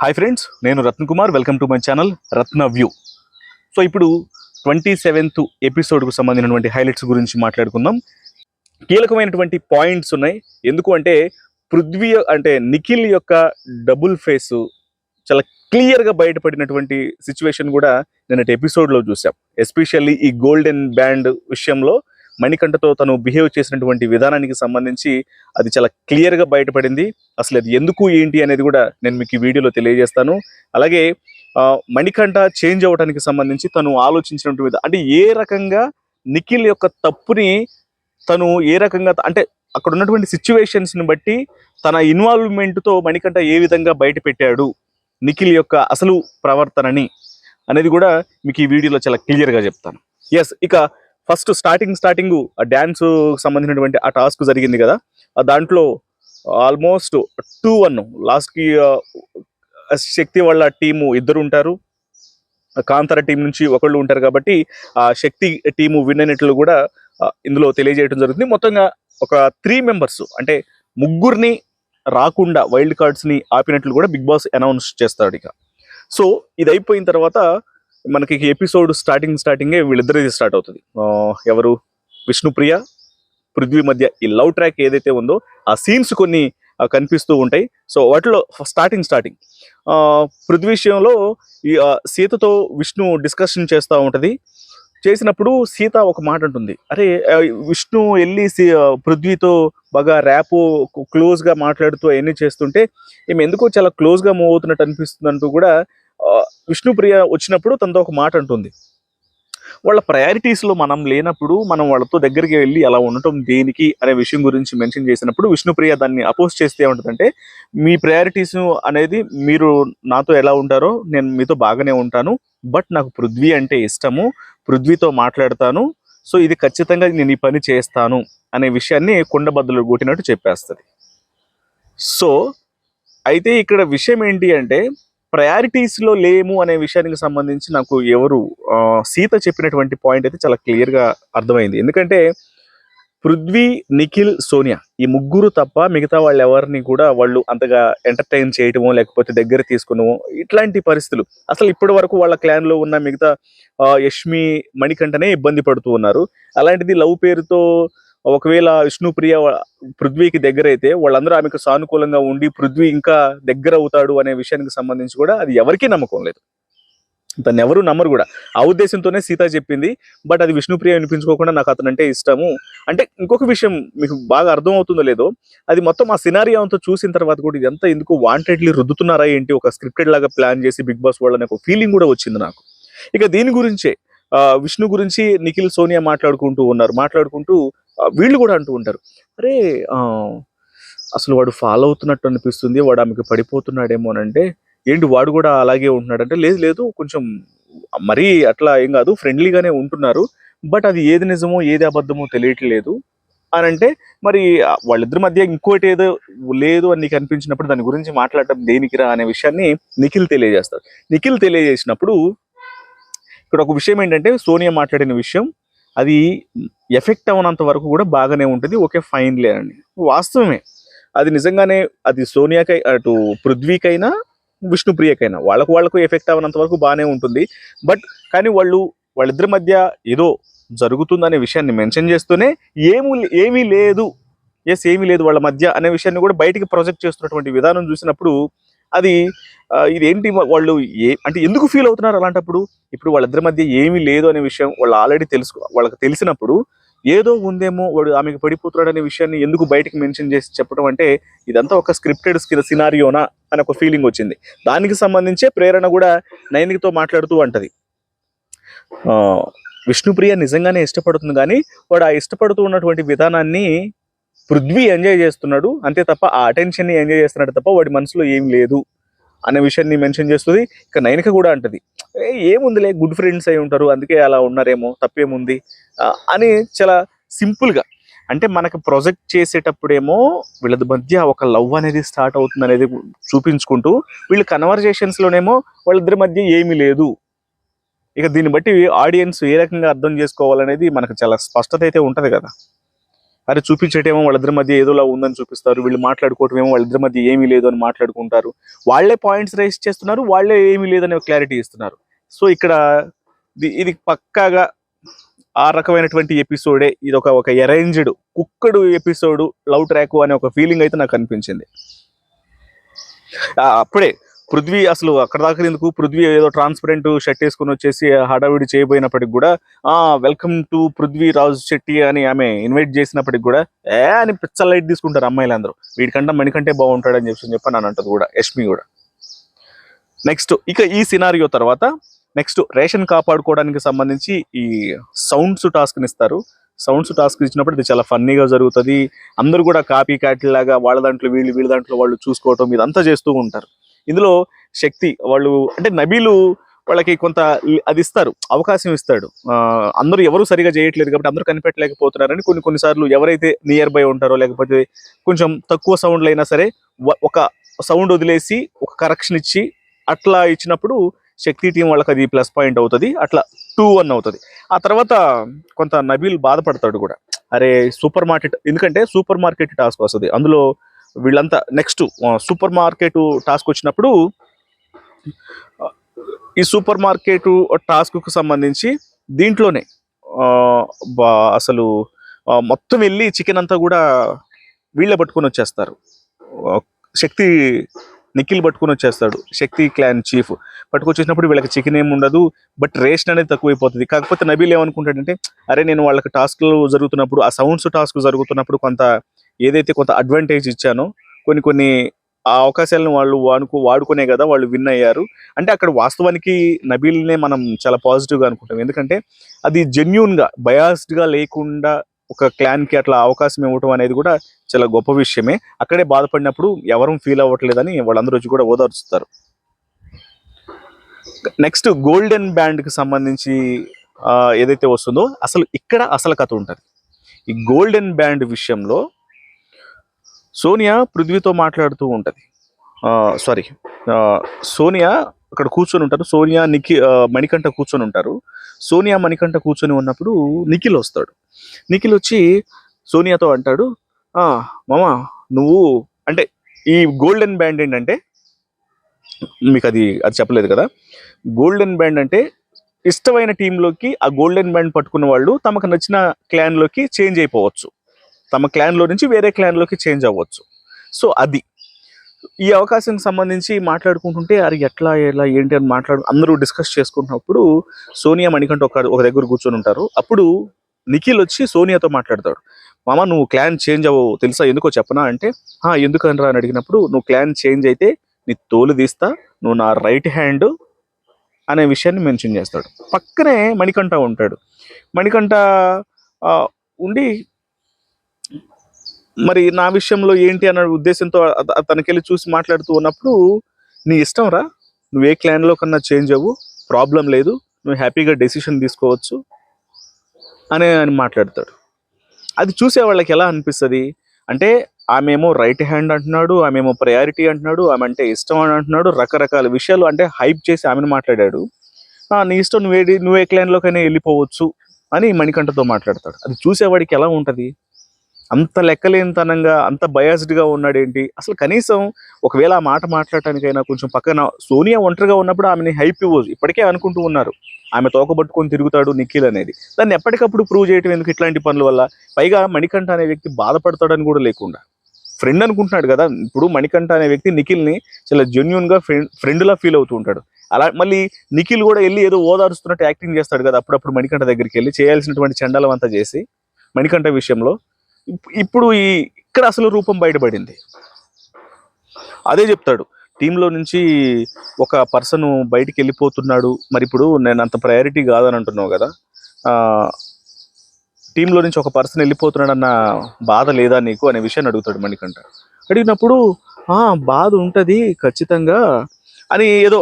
Hi friends నేను Ratna Kumar. Welcome to my channel Ratna view so ఇప్పుడు twenty seventh ఎపిసోడ్కు సంబంధించినటువంటి highlights గురించి మాట్లాడుకుందాం. కీలకమైనటువంటి పాయింట్స్ ఉన్నాయి. ఎందుకు అంటే పృథ్వీ అంటే నిఖిల్ యొక్క డబుల్ ఫేస్ చాలా క్లియర్గా బయటపడినటువంటి సిచ్యువేషన్ కూడా నిన్నటి ఎపిసోడ్లో చూసాం. ఎస్పెషల్లీ ఈ గోల్డెన్ బ్యాండ్ విషయంలో మణికంఠతో తను బిహేవ్ చేసినటువంటి విధానానికి సంబంధించి అది చాలా క్లియర్గా బయటపడింది. అసలు అది ఎందుకు ఏంటి అనేది కూడా నేను మీకు ఈ వీడియోలో తెలియజేస్తాను. అలాగే మణికంఠ చేంజ్ అవ్వడానికి సంబంధించి తను ఆలోచించినటువంటి అంటే ఏ రకంగా నిఖిల్ యొక్క తప్పుని తను ఏ రకంగా అంటే అక్కడ ఉన్నటువంటి సిచ్యువేషన్స్ని బట్టి తన ఇన్వాల్వ్మెంట్తో మణికంఠ ఏ విధంగా బయట పెట్టాడు నిఖిల్ యొక్క అసలు ప్రవర్తనని అనేది కూడా మీకు ఈ వీడియోలో చాలా క్లియర్గా చెప్తాను. ఎస్ ఇక ఫస్ట్ స్టార్టింగ్ స్టార్టింగ్ ఆ డ్యాన్స్ సంబంధించినటువంటి ఆ టాస్క్ జరిగింది కదా. ఆ దాంట్లో ఆల్మోస్ట్ టూ వన్ లాస్ట్కి శక్తి వాళ్ళ టీము ఇద్దరు ఉంటారు. కాంతార టీం నుంచి ఒకళ్ళు ఉంటారు కాబట్టి ఆ శక్తి టీము విన్ అయినట్లు కూడా ఇందులో తెలియజేయడం జరుగుతుంది. మొత్తంగా ఒక త్రీ మెంబర్స్ అంటే ముగ్గురిని రాకుండా వైల్డ్ కార్డ్స్ని ఆపినట్లు కూడా బిగ్ బాస్ అనౌన్స్ చేస్తాడు ఇక. సో ఇది అయిపోయిన తర్వాత మనకి ఎపిసోడ్ స్టార్టింగ్ స్టార్టింగే వీళ్ళిద్దరిది స్టార్ట్ అవుతుంది. ఎవరు? విష్ణుప్రియ పృథ్వీ మధ్య ఈ లవ్ ట్రాక్ ఏదైతే ఉందో ఆ సీన్స్ కొన్ని కనిపిస్తూ ఉంటాయి. సో వాటిలో స్టార్టింగ్ స్టార్టింగ్ పృథ్వీ విషయంలో ఈ సీతతో విష్ణు డిస్కషన్ చేస్తూ ఉంటుంది. చేసినప్పుడు సీత ఒక మాట ఉంటుంది అరే విష్ణు వెళ్ళి పృథ్వీతో బాగా ర్యాప్ క్లోజ్గా మాట్లాడుతూ అవన్నీ చేస్తుంటే ఈమె ఎందుకో చాలా క్లోజ్గా మూవ్ అవుతున్నట్టు అనిపిస్తుంది అంటూ కూడా విష్ణుప్రియ వచ్చినప్పుడు తనతో ఒక మాట అంటుంది. వాళ్ళ ప్రయారిటీస్లో మనం లేనప్పుడు మనం వాళ్ళతో దగ్గరికి వెళ్ళి అలా ఉండటం దేనికి అనే విషయం గురించి మెన్షన్ చేసినప్పుడు విష్ణుప్రియ దాన్ని అపోజ్ చేస్తే ఉంటుందంటే మీ ప్రయారిటీస్ అనేది మీరు నాతో ఎలా ఉంటారో నేను మీతో బాగానే ఉంటాను బట్ నాకు పృథ్వీ అంటే ఇష్టము పృథ్వీతో మాట్లాడతాను సో ఇది ఖచ్చితంగా నేను ఈ పని చేస్తాను అనే విషయాన్ని కుండబద్దలు కొట్టినట్టు చెప్పేస్తుంది. సో అయితే ఇక్కడ విషయం ఏంటి అంటే ప్రయారిటీస్లో లేము అనే విషయానికి సంబంధించి నాకు ఎవరు సీత చెప్పినటువంటి పాయింట్ అయితే చాలా క్లియర్గా అర్థమైంది. ఎందుకంటే పృథ్వీ నిఖిల్ సోనియా ఈ ముగ్గురు తప్ప మిగతా వాళ్ళు ఎవరిని కూడా వాళ్ళు అంతగా ఎంటర్టైన్ చేయటమో లేకపోతే దగ్గర తీసుకునమో ఇట్లాంటి పరిస్థితులు. అసలు ఇప్పటి వరకు వాళ్ళ క్లాన్లో ఉన్న మిగతా యష్మి మణికంఠనే ఇబ్బంది పడుతూ ఉన్నారు. అలాంటిది లవ్ పేరుతో ఒకవేళ విష్ణుప్రియ పృథ్వీకి దగ్గర అయితే వాళ్ళందరూ ఆమెకు సానుకూలంగా ఉండి పృథ్వీ ఇంకా దగ్గర అవుతాడు అనే విషయానికి సంబంధించి కూడా అది ఎవరికీ నమ్మకం లేదు. తను ఎవరు నమ్మరు కూడా. ఆ ఉద్దేశంతోనే సీత చెప్పింది. బట్ అది విష్ణుప్రియ వినిపించుకోకుండా నాకు అతనంటే ఇష్టము. అంటే ఇంకొక విషయం మీకు బాగా అర్థం అవుతుందో లేదో అది మొత్తం ఆ సినారియా అంతా చూసిన తర్వాత కూడా ఇదంతా ఎందుకు వాంటెడ్లీ రుద్దుతున్నారా ఏంటి? ఒక స్క్రిప్టెడ్ లాగా ప్లాన్ చేసి బిగ్ బాస్ వాళ్ళని ఒక ఫీలింగ్ కూడా వచ్చింది నాకు. ఇక దీని గురించే ఆ, విష్ణు గురించి నిఖిల్ సోనియా మాట్లాడుకుంటూ ఉన్నారు. మాట్లాడుకుంటూ వీళ్ళు కూడా అంటూ ఉంటారు అరే అసలు వాడు ఫాలో అవుతున్నట్టు అనిపిస్తుంది వాడు ఆమెకు పడిపోతున్నాడేమో అని అంటే ఏంటి వాడు కూడా అలాగే ఉంటున్నాడు అంటే లేదు లేదు కొంచెం మరీ అట్లా ఏం కాదు ఫ్రెండ్లీగానే ఉంటున్నారు బట్ అది ఏది నిజమో ఏది అబద్ధమో తెలియట్లేదు అని అంటే మరి వాళ్ళిద్దరి మధ్య ఇంకోటి ఏదో లేదు అని నీకు అనిపించినప్పుడు దాని గురించి మాట్లాడటం దేనికిరా అనే విషయాన్ని నిఖిల్ తెలియజేస్తాడు. నిఖిల్ తెలియజేసినప్పుడు ఇక్కడ ఒక విషయం ఏంటంటే సోనియా మాట్లాడిన విషయం అది ఎఫెక్ట్ అవనంత వరకు కూడా బాగానే ఉంటుంది ఓకే ఫైన్ లేనండి వాస్తవమే. అది నిజంగానే అది సోనియాకై అటు పృథ్వీకైనా విష్ణుప్రియకైనా వాళ్ళకు వాళ్ళకు ఎఫెక్ట్ అవనంత వరకు బాగానే ఉంటుంది. బట్ కానీ వాళ్ళు వాళ్ళిద్దరి మధ్య ఏదో జరుగుతుందనే విషయాన్ని మెన్షన్ చేస్తూనే ఏమీ ఏమీ లేదు ఎస్ ఏమీ లేదు వాళ్ళ మధ్య అనే విషయాన్ని కూడా బయటికి ప్రొజెక్ట్ చేస్తున్నటువంటి విధానం చూసినప్పుడు అది ఇదేంటి వాళ్ళు ఏ అంటే ఎందుకు ఫీల్ అవుతున్నారు అలాంటప్పుడు? ఇప్పుడు వాళ్ళిద్దరి మధ్య ఏమీ లేదు అనే విషయం వాళ్ళు ఆల్రెడీ తెలుసు వాళ్ళకి తెలిసినప్పుడు ఏదో ఉందేమో వాడు ఆమెకు పడిపోతున్నాడు అనే విషయాన్ని ఎందుకు బయటకు మెన్షన్ చేసి చెప్పడం అంటే ఇదంతా ఒక స్క్రిప్టెడ్ సినారియోనా అని ఒక ఫీలింగ్ వచ్చింది. దానికి సంబంధించే ప్రేరణ కూడా నైనికతో మాట్లాడుతూ అంటది విష్ణుప్రియ నిజంగానే ఇష్టపడుతుంది కానీ వాడు ఆ ఇష్టపడుతూ ఉన్నటువంటి విధానాన్ని పృథ్వీ ఎంజాయ్ చేస్తున్నాడు. అంతే తప్ప ఆ అటెన్షన్ని ఎంజాయ్ చేస్తున్నాడు తప్ప వాడి మనసులో ఏం లేదు అనే విషయాన్ని మెన్షన్ చేస్తుంది. ఇక నైనిక కూడా అంటది. ఏముందిలే గుడ్ ఫ్రెండ్స్ అయి ఉంటారు అందుకే అలా ఉన్నారేమో తప్పేముంది? అని చాలా సింపుల్గా. అంటే మనకు ప్రొజెక్ట్ చేసేటప్పుడేమో వీళ్ళ మధ్య ఒక లవ్ అనేది స్టార్ట్ అవుతుంది అనేది చూపించుకుంటూ వీళ్ళు కన్వర్జేషన్స్ లోనేమో వాళ్ళిద్దరి మధ్య ఏమీ లేదు. ఇక దీన్ని బట్టి ఆడియన్స్ ఏ రకంగా అర్థం చేసుకోవాలనేది మనకు చాలా స్పష్టత అయితే ఉంటుంది కదా. అరే చూపించేటేమో వాళ్ళిద్దరి మధ్య ఏదోలా ఉందని చూపిస్తారు. వీళ్ళు మాట్లాడుకోవటం ఏమో వాళ్ళిద్దరి మధ్య ఏమీ లేదు అని మాట్లాడుకుంటారు. వాళ్ళే పాయింట్స్ రైస్ చేస్తున్నారు వాళ్ళే ఏమీ లేదనే క్లారిటీ ఇస్తున్నారు. సో ఇక్కడ ఇది- పక్కాగా ఆ రకమైనటువంటి ఎపిసోడే. ఇది ఒక ఒక అరేంజ్డ్ కుక్కడు ఎపిసోడ్ లవ్ ట్రాక్ అనే ఒక ఫీలింగ్ అయితే నాకు అనిపించింది. ఆ, అప్పుడే పృథ్వీ అసలు అక్కడ దాకా ఎందుకు? పృథ్వీ ఏదో ట్రాన్స్పరెంట్ షర్ట్ వేసుకుని వచ్చేసి హడావిడి చేయబోయినప్పటికి కూడా ఆ వెల్కమ్ టు పృథ్వీ రాజు శెట్టి అని ఆమె ఇన్వైట్ చేసినప్పటికి కూడా ఏ అని పిచ్చ లైట్ తీసుకుంటారు అమ్మాయిలందరూ. వీడికంటే మణికంటే బాగుంటాడని చెప్పి చెప్పి నన్ను అంటది కూడా యష్మి కూడా. నెక్స్ట్ ఇక ఈ సినారియో తర్వాత నెక్స్ట్ రేషన్ కాపాడుకోవడానికి సంబంధించి ఈ సౌండ్స్ టాస్క్ ఇస్తారు. సౌండ్స్ టాస్క్ ఇచ్చినప్పుడు ఇది చాలా ఫన్నీగా జరుగుతుంది. అందరూ కూడా కాపీ క్యాట్ లాగా వాళ్ళ దాంట్లో వీళ్ళు వీళ్ళ దాంట్లో వాళ్ళు చూసుకోవటం ఇదంతా చేస్తూ ఉంటారు. ఇందులో శక్తి వాళ్ళు అంటే నబీలు వాళ్ళకి కొంత అది ఇస్తారు అవకాశం ఇస్తాడు. అందరూ ఎవరు సరిగా చేయట్లేదు కాబట్టి అందరూ కనిపెట్టలేకపోతున్నారని కొన్ని కొన్నిసార్లు ఎవరైతే నియర్ బై ఉంటారో లేకపోతే కొంచెం తక్కువ సౌండ్లు అయినా సరే ఒక సౌండ్ వదిలేసి ఒక కరెక్షన్ ఇచ్చి అట్లా ఇచ్చినప్పుడు శక్తి టీం వాళ్ళకి అది ప్లస్ పాయింట్ అవుతుంది అట్లా టూ వన్ అవుతుంది. ఆ తర్వాత కొంత నబీల్ బాధపడతాడు కూడా. అరే సూపర్ మార్కెట్ ఎందుకంటే సూపర్ మార్కెట్ టాస్క్ వస్తుంది. అందులో వీళ్ళంతా నెక్స్ట్ సూపర్ మార్కెట్ టాస్క్ వచ్చినప్పుడు ఈ సూపర్ మార్కెట్ టాస్క్కు సంబంధించి దీంట్లోనే బా- అసలు మొత్తం వెళ్ళి చికెన్ అంతా కూడా వీళ్ళే పట్టుకొని వచ్చేస్తారు. శక్తి నిఖిల్ పట్టుకొని వచ్చేస్తాడు. శక్తి క్లాన్ చీఫ్ పట్టుకొచ్చేసినప్పుడు వీళ్ళకి చికెన్ ఏమి ఉండదు బట్ రేషన్ అనేది తక్కువైపోతుంది. కాకపోతే నబీల్ ఏమనుకుంటాడంటే అరే నేను వాళ్ళకి టాస్క్లు జరుగుతున్నప్పుడు ఆ సౌండ్స్ టాస్క్ జరుగుతున్నప్పుడు కొంత ఏదైతే కొంత అడ్వాంటేజ్ ఇచ్చానో కొన్ని కొన్ని ఆ అవకాశాలను వాళ్ళు వాడుకు వాడుకునే కదా వాళ్ళు విన్ అయ్యారు. అంటే అక్కడ వాస్తవానికి నబీల్నే మనం చాలా పాజిటివ్గా అనుకుంటాం. ఎందుకంటే అది జెన్యున్గా బయాస్డ్గా లేకుండా ఒక క్లాన్కి అట్లా అవకాశం ఇవ్వటం అనేది కూడా చాలా గొప్ప విషయమే. అక్కడే బాధపడినప్పుడు ఎవరూ ఫీల్ అవ్వట్లేదని వాళ్ళందరూ వచ్చి కూడా ఓదార్చుతారు. నెక్స్ట్ గోల్డెన్ బ్యాండ్కి సంబంధించి ఏదైతే వస్తుందో అసలు ఇక్కడ అసలు కథ ఉంటుంది. ఈ గోల్డెన్ బ్యాండ్ విషయంలో సోనియా పృథ్వీతో మాట్లాడుతూ ఉంటుంది. సారీ సోనియా అక్కడ కూర్చొని ఉంటారు. సోనియా నిఖి మణికంఠ కూర్చొని ఉంటారు. సోనియా మణికంఠ కూర్చొని ఉన్నప్పుడు నిఖిల్ వస్తాడు. నిఖిల్ వచ్చి సోనియాతో అంటాడు మామ నువ్వు అంటే ఈ గోల్డెన్ బ్యాండ్ ఏంటంటే మీకు అది అది చెప్పలేదు కదా. గోల్డెన్ బ్యాండ్ అంటే ఇష్టమైన టీంలోకి ఆ గోల్డెన్ బ్యాండ్ పట్టుకున్న వాళ్ళు తమకు నచ్చిన క్లాన్లోకి చేంజ్ అయిపోవచ్చు. తమ క్లాన్లో నుంచి వేరే క్లాన్లోకి చేంజ్ అవ్వచ్చు. సో అది. ఈ అవకాశానికి సంబంధించి మాట్లాడుకుంటుంటే అది ఎట్లా ఎలా ఏంటి అని మాట్లాడు అందరూ డిస్కస్ చేసుకుంటున్నప్పుడు సోనియా మణికంఠ ఒక ఒక దగ్గర కూర్చొని ఉంటారు. అప్పుడు నిఖిల్ వచ్చి సోనియాతో మాట్లాడతాడు. మామ నువ్వు క్లాన్ చేంజ్ అవ్వవు. తెలుసా ఎందుకో చెప్పనా? అంటే ఎందుకని ఎందుకనరా? అని అడిగినప్పుడు నువ్వు క్లాన్ చేంజ్ అయితే నీ తోలు తీస్తా నువ్వు నా రైట్ హ్యాండ్ అనే విషయాన్ని మెన్షన్ చేస్తాడు. పక్కనే మణికంఠ ఉంటాడు. మణికంఠ ఉండి మరి నా విషయంలో ఏంటి అన్న ఉద్దేశంతో తనకెళ్ళి చూసి మాట్లాడుతూ ఉన్నప్పుడు నీ ఇష్టం రా. నువ్వు ఏ క్లాన్లో కన్నా చేంజ్ అవ్వు. ప్రాబ్లం లేదు. నువ్వు హ్యాపీగా డెసిషన్ తీసుకోవచ్చు. అనే అని మాట్లాడతాడు. అది చూసే వాళ్ళకి ఎలా అనిపిస్తుంది? అంటే ఆమెమో రైట్ హ్యాండ్ అంటున్నాడు ఆమెమో ప్రయారిటీ అంటున్నాడు ఆమె అంటే ఇష్టం అని అంటున్నాడు రకరకాల విషయాలు అంటే హైప్ చేసి ఆమెను మాట్లాడాడు. నీ ఇష్టం నువ్వే నువ్వే క్లైన్లోకైనా వెళ్ళిపోవచ్చు. అని మణికంఠతో మాట్లాడతాడు. అది చూసేవాడికి ఎలా ఉంటుంది? అంత లెక్కలేనితనంగా అంత బయాస్డ్గా ఉన్నాడేంటి? అసలు కనీసం ఒకవేళ ఆ మాట మాట్లాడటానికైనా కొంచెం పక్కన సోనియా ఒంటరిగా ఉన్నప్పుడు ఆమెని హైప్ ఇవ్వదు ఇప్పటికే అనుకుంటూ ఉన్నారు. ఆమె తోకబట్టుకొని తిరుగుతాడు నిఖిల్ అనేది. దాన్ని ఎప్పటికప్పుడు ప్రూవ్ చేయటం ఎందుకు ఇట్లాంటి పనుల వల్ల? పైగా మణికంఠ అనే వ్యక్తి బాధపడతాడని కూడా లేకుండా. ఫ్రెండ్ అనుకుంటున్నాడు కదా? ఇప్పుడు మణికంఠ అనే వ్యక్తి నిఖిల్ని చాలా జెన్యున్గా ఫ్రెండ్ ఫ్రెండ్లా ఫీల్ అవుతూ ఉంటాడు. అలా మళ్ళీ నిఖిల్ కూడా వెళ్ళి ఏదో ఓదారుస్తున్నట్టు యాక్టింగ్ చేస్తాడు కదా? అప్పుడప్పుడు మణికంఠ దగ్గరికి వెళ్ళి చేయాల్సినటువంటి చండాలం అంతా చేసి మణికంఠ విషయంలో ఇప్పుడు ఈ ఇక్కడ అసలు రూపం బయటపడింది. అదే చెప్తాడు. టీంలో నుంచి ఒక పర్సన్ బయటికి వెళ్ళిపోతున్నాడు. మరి ఇప్పుడు నేను అంత ప్రయారిటీ కాదని అంటున్నావు కదా టీంలో నుంచి ఒక పర్సన్ వెళ్ళిపోతున్నాడు అన్న బాధ లేదా నీకు అనే విషయాన్ని అడుగుతాడు మణికంఠ. అడిగినప్పుడు "ఆ, బాధ ఉంటుంది ఖచ్చితంగా అని ఏదో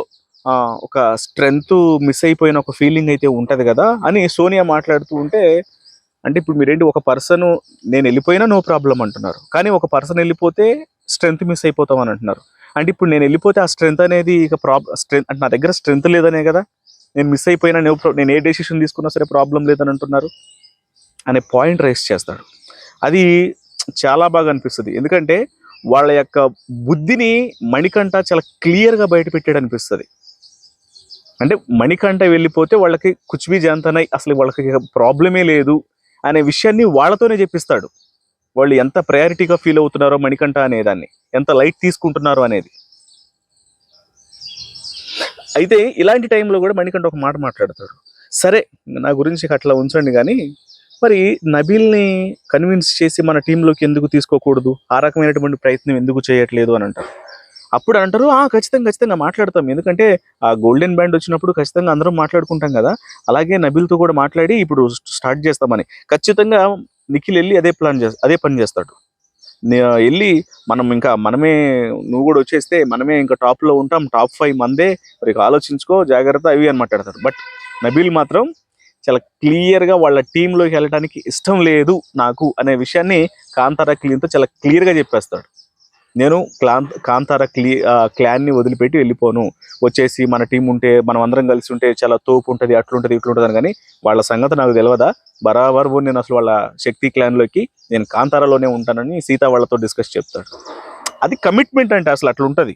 ఒక స్ట్రెంగ్త్ మిస్ అయిపోయిన ఒక ఫీలింగ్ అయితే ఉంటుంది కదా అని సోనియా మాట్లాడుతూ ఉంటే అంటే ఇప్పుడు మీరేంటి ఒక పర్సన్ నేను వెళ్ళిపోయినా నో ప్రాబ్లం అంటున్నారు. కానీ ఒక పర్సన్ వెళ్ళిపోతే స్ట్రెంగ్త్ మిస్ అయిపోతాం అని అంటున్నారు. అంటే ఇప్పుడు నేను వెళ్ళిపోతే ఆ స్ట్రెంగ్త్ అనేది ఇక ప్రాబ్ స్ట్రెంత్ అంటే నా దగ్గర స్ట్రెంగ్త్ లేదనే కదా నేను మిస్ అయిపోయినా no నేను ఏ డెసిషన్ తీసుకున్నా సరే ప్రాబ్లం లేదని అంటున్నారు అనే పాయింట్ రైస్ చేస్తాడు. అది చాలా బాగా అనిపిస్తుంది. ఎందుకంటే వాళ్ళ యొక్క బుద్ధిని మణికంఠ చాలా క్లియర్గా బయటపెట్టాడు అనిపిస్తుంది. అంటే మణికంఠ వెళ్ళిపోతే వాళ్ళకి కుచ్బీ జాంతనై అసలు వాళ్ళకి ప్రాబ్లమే లేదు. అనే విషయాన్ని వాళ్ళతోనే చెప్పిస్తాడు. వాళ్ళు ఎంత ప్రయారిటీగా ఫీల్ అవుతున్నారో మణికంఠ అనేదాన్ని ఎంత లైట్ తీసుకుంటున్నారో అనేది. అయితే ఇలాంటి టైంలో కూడా మణికంఠ ఒక మాట మాట్లాడతాడు. సరే నా గురించి అట్లా ఉంచండి కానీ మరి నబీల్ని కన్విన్స్ చేసి మన టీంలోకి ఎందుకు తీసుకోకూడదు? ఆ రకమైనటువంటి ప్రయత్నం ఎందుకు చేయట్లేదు అని అంటారు. అప్పుడు అంటారు ఆ ఖచ్చితంగా ఖచ్చితంగా మాట్లాడతాం. ఎందుకంటే ఆ గోల్డెన్ బ్యాండ్ వచ్చినప్పుడు ఖచ్చితంగా అందరం మాట్లాడుకుంటాం కదా. అలాగే నబిల్తో కూడా మాట్లాడి ఇప్పుడు స్టార్ట్ చేస్తామని. ఖచ్చితంగా నిఖిల్ వెళ్ళి అదే ప్లాన్ చేస్తా అదే పని చేస్తాడు. వెళ్ళి మనం ఇంకా మనమే నువ్వు కూడా వచ్చేస్తే మనమే ఇంకా టాప్లో ఉంటాం. టాప్ ఫైవ్ మందే. మరి ఆలోచించుకో జాగ్రత్త అవి అని మాట్లాడతాడు. బట్ నబీల్ మాత్రం చాలా క్లియర్గా వాళ్ళ టీంలోకి వెళ్ళడానికి ఇష్టం లేదు నాకు అనే విషయాన్ని కాంతారా క్లీన్తో చాలా క్లియర్గా చెప్పేస్తాడు. నేను క్లాన్ కాంతార క్లీ క్లాన్ని వదిలిపెట్టి వెళ్ళిపోను. వచ్చేసి మన టీం ఉంటే మనం అందరం కలిసి ఉంటే చాలా తోపు ఉంటుంది అట్లుంటుంది ఇట్లుంటుంది అని కానీ వాళ్ళ సంగతి నాకు తెలియదా బరాబర్ నేను అసలు వాళ్ళ శక్తి క్లాన్లోకి నేను కాంతారాలోనే ఉంటానని సీత వాళ్ళతో డిస్కస్ చెప్తాడు. అది కమిట్మెంట్ అంటే అసలు అట్లుంటుంది.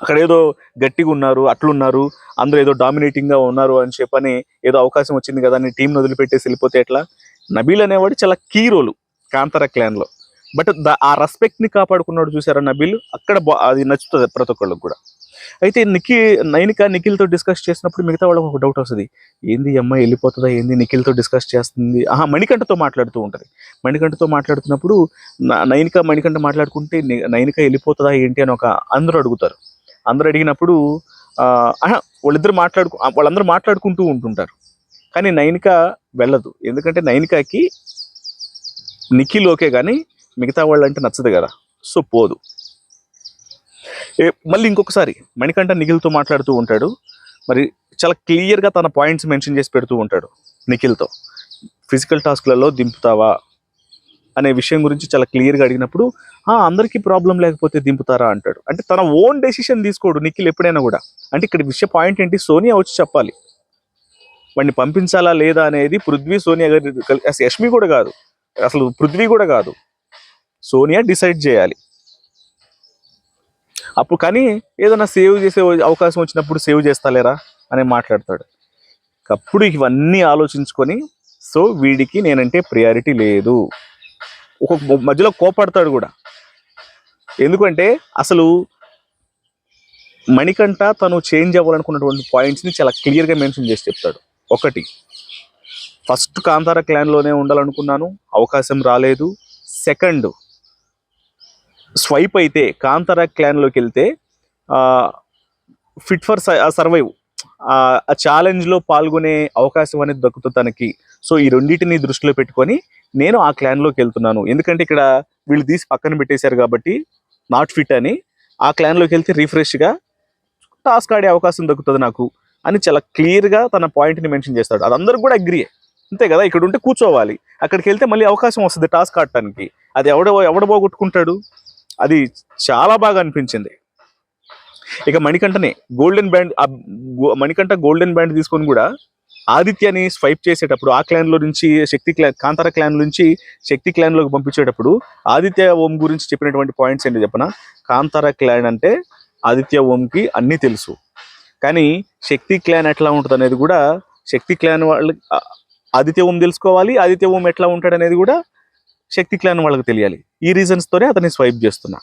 అక్కడ ఏదో గట్టిగా ఉన్నారు అట్లున్నారు అందరూ ఏదో డామినేటింగ్గా ఉన్నారు అని చెప్పని ఏదో అవకాశం వచ్చింది కదా అని టీంను వదిలిపెట్టేసి వెళ్ళిపోతే ఎట్లా? నబీల్ అనేవాడు చాలా కీ రోలు కాంతార క్లాన్లో. బట్ ఆ రెస్పెక్ట్ని కాపాడుకున్నాడు చూసారా నబీల్? అక్కడ బా- అది నచ్చుతుంది ప్రతి ఒక్కళ్ళకి కూడా. అయితే నిఖి నైనిక నిఖిల్తో డిస్కస్ చేసినప్పుడు మిగతా వాళ్ళకి ఒక డౌట్ వస్తుంది. ఏంది అమ్మాయి వెళ్ళిపోతుందా? ఏంది నిఖిల్తో డిస్కస్ చేస్తుంది? ఆహా మణికంఠతో మాట్లాడుతూ ఉంటుంది. మణికంఠతో మాట్లాడుతున్నప్పుడు నైనిక మణికంఠ మాట్లాడుకుంటే నైనిక వెళ్ళిపోతుందా ఏంటి అని ఒక అందరూ అడుగుతారు. అందరూ అడిగినప్పుడు ఆహా, వాళ్ళిద్దరు మాట్లాడుకు వాళ్ళందరూ మాట్లాడుకుంటూ ఉంటుంటారు. కానీ నైనిక వెళ్ళదు. ఎందుకంటే నైనికకి నిఖిల్ ఓకే కానీ మిగతా వాళ్ళు అంటే నచ్చదు కదా. సో పోదు. ఏ- మళ్ళీ ఇంకొకసారి మణికంఠ నిఖిల్తో మాట్లాడుతూ ఉంటాడు. మరి చాలా క్లియర్గా తన పాయింట్స్ మెన్షన్ చేసి పెడుతూ ఉంటాడు నిఖిల్తో. ఫిజికల్ టాస్క్లలో దింపుతావా అనే విషయం గురించి చాలా క్లియర్గా అడిగినప్పుడు అందరికీ ప్రాబ్లం లేకపోతే దింపుతారా? అంటాడు. అంటే తన ఓన్ డెసిషన్ తీసుకోడు నిఖిల్ ఎప్పుడైనా కూడా. అంటే ఇక్కడ విషయ పాయింట్ ఏంటి? సోనియా వచ్చి చెప్పాలి. వాడిని పంపించాలా లేదా అనేది పృథ్వీ సోనియా గారి అసలు యష్మి కూడా కాదు. అసలు పృథ్వీ కూడా కాదు. సోనియా డిసైడ్ చేయాలి. అప్పుడు కానీ ఏదైనా సేవ్ చేసే అవకాశం వచ్చినప్పుడు సేవ్ చేస్తాలేరా అని మాట్లాడతాడు. అప్పుడు ఇవన్నీ ఆలోచించుకొని సో వీడికి నేనంటే ప్రియారిటీ లేదు. ఒక మధ్యలో కోపడతాడు కూడా. ఎందుకంటే అసలు మణికంఠ తను చేంజ్ అవ్వాలనుకున్నటువంటి పాయింట్స్ని చాలా క్లియర్గా మెన్షన్ చేసి చెప్తాడు. ఒకటి ఫస్ట్ కాంతార క్లాన్లోనే ఉండాలనుకున్నాను అవకాశం రాలేదు. సెకండ్ స్వైప్ అయితే కాంతారా క్లాన్లోకి వెళ్తే ఫిట్ ఫర్ సర్వైవ్ ఆ ఛాలెంజ్లో పాల్గొనే అవకాశం అనేది దక్కుతుంది తనకి. సో ఈ రెండింటిని దృష్టిలో పెట్టుకొని నేను ఆ క్లాన్లోకి వెళ్తున్నాను. ఎందుకంటే ఇక్కడ వీళ్ళు తీసి పక్కన పెట్టేశారు కాబట్టి నాట్ ఫిట్ అని. ఆ క్లాన్లోకి వెళ్తే రీఫ్రెష్గా టాస్క్ ఆడే అవకాశం దక్కుతుంది నాకు అని చాలా క్లియర్గా తన పాయింట్ని మెన్షన్ చేస్తాడు. అది అందరూ కూడా అగ్రి అంతే కదా? ఇక్కడ ఉంటే కూర్చోవాలి. అక్కడికి వెళ్తే మళ్ళీ అవకాశం వస్తుంది టాస్క్ ఆడటానికి. అది ఎవడ ఎవడ పోగొట్టుకుంటాడు? అది చాలా బాగా అనిపించింది. ఇక మణికంఠనే గోల్డెన్ బ్యాండ్ గో- మణికంఠ గోల్డెన్ బ్యాండ్ తీసుకొని కూడా ఆదిత్యని స్వైప్ చేసేటప్పుడు ఆ క్లాన్లో నుంచి శక్తి క్లాన్ కాంతార క్లాన్ నుంచి శక్తి క్లాన్లోకి పంపించేటప్పుడు ఆదిత్య ఓం గురించి చెప్పినటువంటి పాయింట్స్ ఏంటి చెప్పన? కాంతార క్లాన్ అంటే ఆదిత్య ఓంకి అన్నీ తెలుసు. కానీ శక్తి క్లాన్ ఎట్లా ఉంటుంది అనేది కూడా శక్తి క్లాన్ వాళ్ళు ఆదిత్య ఓం తెలుసుకోవాలి ఆదిత్య ఓం ఎట్లా ఉంటాడు అనేది కూడా శక్తి క్లాన్ వాళ్ళకి తెలియాలి. ఈ రీజన్స్తోనే అతన్ని స్వైప్ చేస్తున్నా.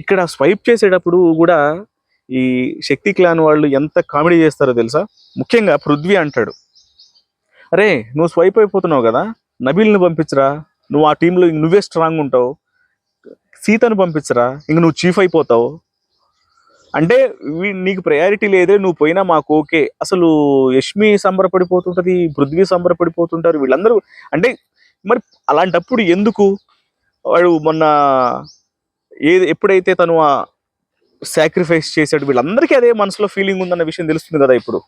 ఇక్కడ స్వైప్ చేసేటప్పుడు కూడా ఈ శక్తి క్లాన్ వాళ్ళు ఎంత కామెడీ చేస్తారో తెలుసా? ముఖ్యంగా పృథ్వీ అంటాడు. అరే నువ్వు స్వైప్ అయిపోతున్నావు కదా? నబీల్ని పంపించరా? నువ్వు ఆ టీంలో నువ్వే స్ట్రాంగ్ ఉంటావు. సీతను పంపించరా? ఇంక నువ్వు చీఫ్ అయిపోతావు. అంటే వీ- నీకు ప్రయారిటీ లేదే నువ్వు పోయినా మాకు ఓకే అసలు యష్మి సంబరపడిపోతుంటది పృథ్వీ సంబరపడిపోతుంటారు వీళ్ళందరూ అంటే మరి అలాంటప్పుడు ఎందుకు వాడు మొన్న ఏది ఎప్పుడైతే తను ఆ సాక్రిఫైస్ చేశాడు వీళ్ళందరికీ అదే మనసులో ఫీలింగ్ ఉందన్న విషయం తెలుస్తుంది కదా ఇప్పుడు.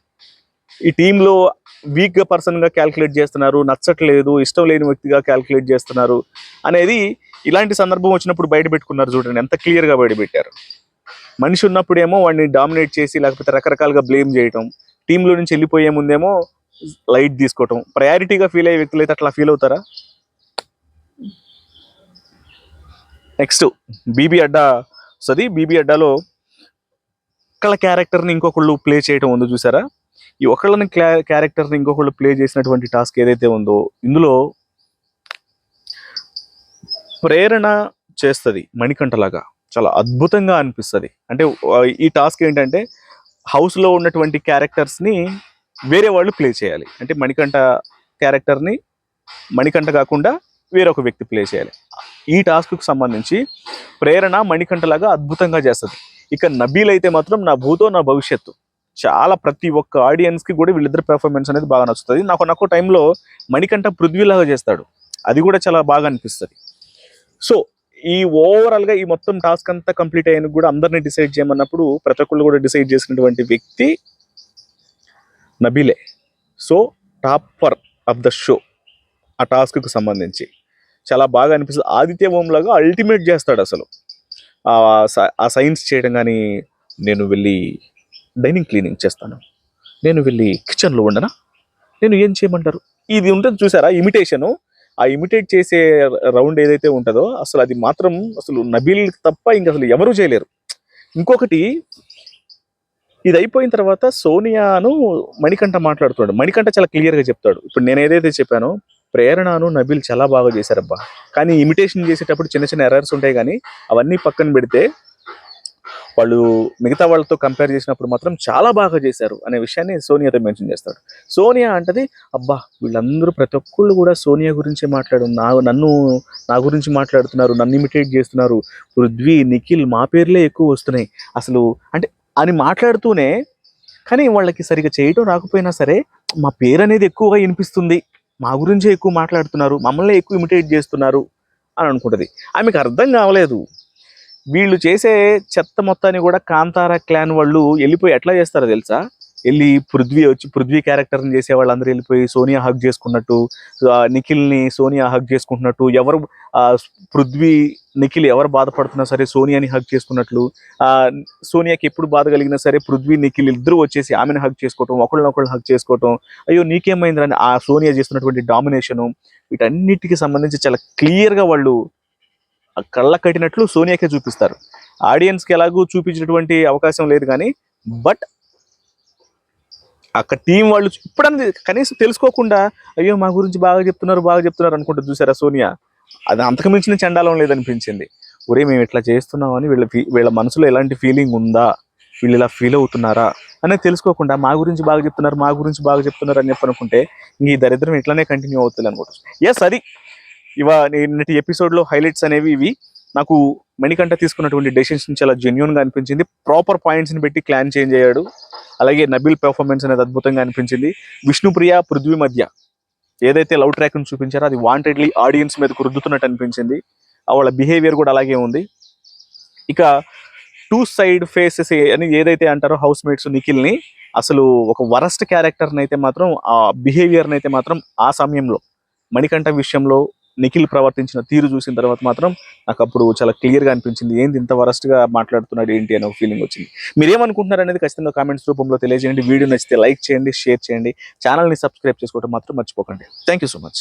ఈ టీంలో వీక్గా పర్సన్గా క్యాల్కులేట్ చేస్తున్నారు నచ్చట్లేదు ఇష్టం లేని వ్యక్తిగా క్యాల్కులేట్ చేస్తున్నారు అనేది ఇలాంటి సందర్భం వచ్చినప్పుడు బయట పెట్టుకున్నారు చూడండి ఎంత క్లియర్గా బయట పెట్టారు. మనిషి ఉన్నప్పుడేమో వాడిని డామినేట్ చేసి లేకపోతే రకరకాలుగా బ్లేమ్ చేయటం టీంలో నుంచి వెళ్ళిపోయే ముందేమో లైట్ తీసుకోవటం ప్రయారిటీగా ఫీల్ అయ్యే వ్యక్తులు అయితే అట్లా ఫీల్ అవుతారా? నెక్స్ట్ బీబీ అడ్డా వస్తుంది. బీబీ అడ్డాలో ఒకళ్ళ క్యారెక్టర్ని ఇంకొకళ్ళు ప్లే చేయటం ఉందో చూసారా? ఈ ఒకళ్ళని క్యారెక్టర్ని ఇంకొకళ్ళు ప్లే చేసినటువంటి టాస్క్ ఏదైతే ఉందో ఇందులో ప్రేరణ చేస్తుంది మణికంఠలాగా. చాలా అద్భుతంగా అనిపిస్తుంది. అంటే ఈ టాస్క్ ఏంటంటే హౌస్లో ఉన్నటువంటి క్యారెక్టర్స్ని వేరే వాళ్ళు ప్లే చేయాలి. అంటే మణికంఠ క్యారెక్టర్ని మణికంఠ కాకుండా వేరొక వ్యక్తి ప్లే చేయాలి. ఈ టాస్క్కి సంబంధించి ప్రేరణ మణికంఠలాగా అద్భుతంగా చేస్తుంది. ఇక నబీల్ అయితే మాత్రం నా భూతో నా భవిష్యత్తు. చాలా ప్రతి ఒక్క ఆడియన్స్కి కూడా వీళ్ళిద్దరు పెర్ఫార్మెన్స్ అనేది బాగా నచ్చుతుంది. నాకు నాకు టైంలో మణికంఠ పృథ్వీలాగా చేస్తాడు. అది కూడా చాలా బాగా అనిపిస్తుంది. సో ఈ ఓవరాల్గా ఈ మొత్తం టాస్క్ అంతా కంప్లీట్ అయ్యాను కూడా అందరినీ డిసైడ్ చేయమన్నప్పుడు ప్రతి ఒక్కళ్ళు కూడా డిసైడ్ చేసినటువంటి వ్యక్తి నబీలే. So topper of the show ఆ టాస్క్కు సంబంధించి. చాలా బాగా అనిపిస్తుంది. ఆదిత్య ఓం లాగా అల్టిమేట్ చేస్తాడు అసలు. ఆ సైన్స్ చేయడం కానీ నేను వెళ్ళి డైనింగ్ క్లీనింగ్ చేస్తాను. నేను వెళ్ళి కిచెన్లో ఉండనా? నేను ఏం చేయమంటారు? ఇది ఉంటుంది చూసారా? ఇమిటేషను ఆ ఇమిటేట్ చేసే రౌండ్ ఏదైతే ఉంటుందో అసలు అది మాత్రం అసలు నబీల్ తప్ప ఇంక అసలు ఎవరూ చేయలేరు. ఇంకొకటి ఇది అయిపోయిన తర్వాత సోనియాను మణికంఠ మాట్లాడుతున్నాడు. మణికంఠ చాలా క్లియర్గా చెప్తాడు. ఇప్పుడు నేను ఏదైతే చెప్పానో ప్రేరణను నబీల్ చాలా బాగా చేశారబ్బా. కానీ ఇమిటేషన్ చేసేటప్పుడు చిన్న చిన్న ఎర్రర్స్ ఉంటాయి కానీ అవన్నీ పక్కన పెడితే వాళ్ళు మిగతా వాళ్ళతో కంపేర్ చేసినప్పుడు మాత్రం చాలా బాగా చేశారు అనే విషయాన్ని సోనియాతో మెన్షన్ చేస్తాడు. సోనియా అంటది అబ్బా వీళ్ళందరూ ప్రతి ఒక్కళ్ళు కూడా సోనియా గురించే మాట్లాడు నా నన్ను నా గురించి మాట్లాడుతున్నారు నన్ను ఇమిటేట్ చేస్తున్నారు. పృథ్వీ నిఖిల్ మా పేర్లే ఎక్కువ వస్తున్నాయి. అసలు అంటే అని మాట్లాడుతూనే కానీ వాళ్ళకి సరిగా చేయటం రాకపోయినా సరే మా పేరు అనేది ఎక్కువగా వినిపిస్తుంది మా గురించే ఎక్కువ మాట్లాడుతున్నారు మమ్మల్ని ఎక్కువ ఇమిటేట్ చేస్తున్నారు అని అనుకుంటుంది. ఆమెకు అర్థం కావలేదు. వీళ్ళు చేసే చెత్త మొత్తాన్ని కూడా కాంతారా క్లాన్ వాళ్ళు వెళ్ళిపోయి ఎట్లా చేస్తారో తెలుసా? వెళ్ళి పృథ్వీ వచ్చి పృథ్వీ క్యారెక్టర్ని చేసే వాళ్ళందరూ వెళ్ళిపోయి సోనియా హక్ చేసుకున్నట్టు నిఖిల్ని సోనియా హక్ చేసుకుంటున్నట్టు ఎవరు పృథ్వీ నిఖిల్ ఎవరు బాధపడుతున్నా సరే సోనియాని హక్ చేసుకున్నట్లు సోనియాకి ఎప్పుడు బాధ కలిగినా సరే పృథ్వీ నిఖిల్ ఇద్దరు వచ్చేసి ఆమెను హక్ చేసుకోవటం ఒకళ్ళనొకళ్ళు హక్ చేసుకోవటం అయ్యో నీకేమైందని ఆ సోనియా చేస్తున్నటువంటి డామినేషను వీటన్నిటికి సంబంధించి చాలా క్లియర్గా వాళ్ళు ఆ కళ్ళ కట్టినట్లు సోనియాకే చూపిస్తారు. ఆడియన్స్కి ఎలాగూ చూపించినటువంటి అవకాశం లేదు కానీ బట్ అక్కడ టీం వాళ్ళు ఇప్పుడన్నది కనీసం తెలుసుకోకుండా అయ్యో మా గురించి బాగా చెప్తున్నారు బాగా చెప్తున్నారు అనుకుంటూ చూసారా సోనియా? అది అంతకు మించిన చండాలం లేదనిపించింది. ఒరే మేము ఇట్లా చేస్తున్నామని వీళ్ళ ఫీ- వీళ్ళ మనసులో ఎలాంటి ఫీలింగ్ ఉందా? వీళ్ళు ఇలా ఫీల్ అవుతున్నారా? అనేది తెలుసుకోకుండా మా గురించి బాగా చెప్తున్నారు మా గురించి బాగా చెప్తున్నారు అని చెప్పి అనుకుంటే ఈ దరిద్రం ఇట్లానే కంటిన్యూ అవుతుంది అనుకుంటున్నాను ఎస్ అది. ఇవా నిన్నటి ఎపిసోడ్లో హైలైట్స్ అనేవి ఇవి. నాకు మణికంఠ తీసుకున్నటువంటి డెసిషన్ చాలా జెన్యున్గా అనిపించింది. ప్రాపర్ పాయింట్స్ని పెట్టి క్లాన్ చేంజ్ అయ్యాడు. అలాగే నబిల్ పెర్ఫార్మెన్స్ అనేది అద్భుతంగా అనిపించింది. విష్ణుప్రియ పృథ్వీ మధ్య ఏదైతే లవ్ ట్రాక్ను చూపించారో అది వాంటెడ్లీ ఆడియన్స్ మీదకు రుద్దుతున్నట్టు అనిపించింది. ఆ వాళ్ళ బిహేవియర్ కూడా అలాగే ఉంది. ఇక టూ సైడ్ ఫేసెస్ అని ఏదైతే అంటారో హౌస్ మేట్స్ నిఖిల్ని అసలు ఒక వరస్ట్ క్యారెక్టర్ని అయితే మాత్రం ఆ బిహేవియర్ని అయితే మాత్రం ఆ సమయంలో మణికంఠ విషయంలో నిఖిల్ ప్రవర్తించిన తీరు చూసిన తర్వాత మాత్రం నాకు అప్పుడు చాలా క్లియర్గా అనిపించింది. ఏంది ఇంత వరస్ట్గా మాట్లాడుతున్నాడు ఏంటి అనే ఒక ఫీలింగ్ వచ్చింది. మీరు ఏమనుకుంటున్నారు అనేది ఖచ్చితంగా కామెంట్స్ రూపంలో తెలియజేయండి. వీడియో నచ్చితే లైక్ చేయండి షేర్ చేయండి. ఛానల్ని సబ్స్క్రైబ్ చేసుకోవడం మాత్రం మర్చిపోకండి. Thank you so much